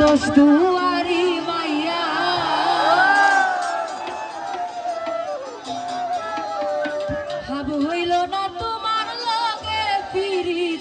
দোষ দুয়ারি মাইয়া। হাব হইল না তোমার লগে ফিরি।